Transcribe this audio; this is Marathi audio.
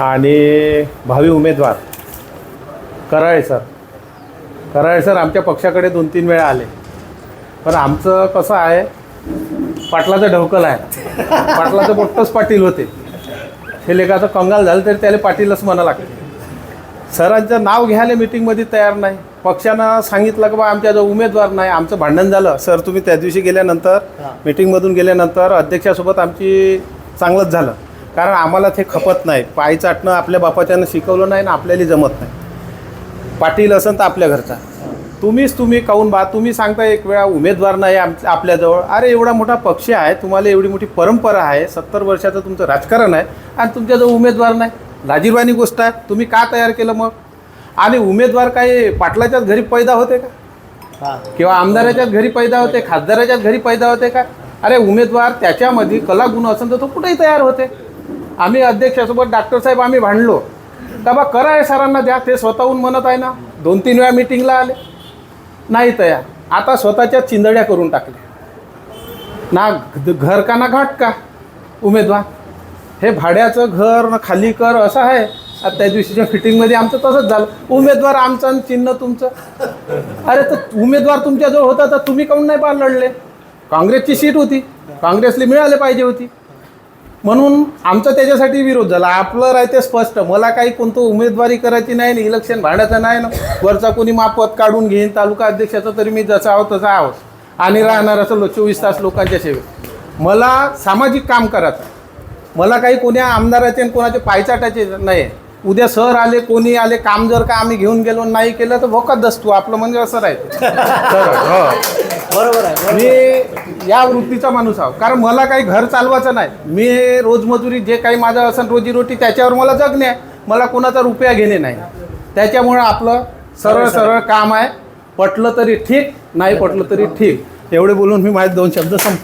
आणि भावी उमेदवार. कराळे सर. कराळे सर आमच्या पक्षाकडे दोन तीन वेळा आले. पण आमचं कसं आहे पाटलाचं ढवकल आहे. पाटलाचं मोठंच पाटील होते. हे लेखाचं कंगाल झालं तरी त्याला पाटीलच म्हणा लागते. सरांचं नाव घ्यायला मिटिंगमध्ये तयार नाही. पक्षानं सांगितलं की बा आमच्याजवळ उमेदवार नाही. आमचं भांडण झालं. सर तुम्ही त्या दिवशी गेल्यानंतर मिटिंगमधून गेल्यानंतर अध्यक्षासोबत आमची चांगलंच झालं. कारण आम्हाला ते खपत नाही. पाय चाटणं आपल्या बापाच्यानं शिकवलं नाही ना आपल्याला जमत नाही. पाटील असन तर आपल्या घरचा. तुम्हीच तुम्ही काहून बा तुम्ही सांगता एक वेळा उमेदवार नाही आम आपल्याजवळ. अरे एवढा मोठा पक्ष आहे तुम्हाला एवढी मोठी परंपरा आहे सत्तर वर्षाचं तुमचं राजकारण आहे आणि तुमच्याजवळ उमेदवार नाही. लाजीरवाणी गोष्ट आहे. तुम्ही का तयार केलं मग? आणि उमेदवार काही पाटलाच्याच घरी पैदा होते का? हा. किंवा आमदाराच्याच घरी पैदा होते खासदाराच्याच घरी पैदा होते का? अरे उमेदवार त्याच्यामध्ये कलागुण असेल तर तो कुठेही तयार होते. आम्ही अध्यक्षासोबत डॉक्टर साहेब आम्ही भांडलो. का बा करा आहे सरांना द्या ते स्वतःहून म्हणत आहे ना. दोन तीन वेळा मिटिंगला आले. नाही तयार. आता स्वतःच्या चिंदड्या करून टाकल्या. ना घर का ना घाट का? उमेदवार. हे भाड्याचं घर न खाली कर असं आहे. आता त्या दिवशीच्या फिटिंगमध्ये आमचं तसंच झालं. उमेदवार आमचं आणि चिन्ह तुमचं. अरे तर उमेदवार तुमच्याजवळ होता तर तुम्ही काऊन नाही पार लढले? काँग्रेसची सीट होती. काँग्रेसला मिळाले पाहिजे होती. म्हणून आमचा त्याच्यासाठी विरोध झाला. आपलं राहते स्पष्ट. मला काही कोणतं उमेदवारी करायची नाही आणि इलेक्शन भाड्याचं नाही ना. वरचा कोणी मापत काढून घेईन तालुका अध्यक्षाचं तरी मी जसं आहोत तसं आहोत. आणि राहणार असं चोवीस तास लोकांच्या सेवेत. मला सामाजिक काम करायचं मला काही कोण्या आमदाराचे आणि कोणाचे पायचाटाचे नाही उद्या सर आले कोणी आले काम जर का आम्ही घेऊन गेलो नाही केलं तर भोकात दसतो. आपलं म्हणजे असं राहते. हो. बरोबर आहे. मी या वृत्तीचा माणूस आहो. कारण मला काही घर चालवायचं नाही. मी रोजमजुरी जे काही माझं असेल रोजीरोटी त्याच्यावर मला जगणे आहे. मला कोणाचा रुपया घेणे नाही. त्याच्यामुळं आपलं सरळ सरळ काम आहे. पटलं तरी ठीक नाही पटलं तरी ठीक. एवढे बोलून मी माझे दोन शब्द संप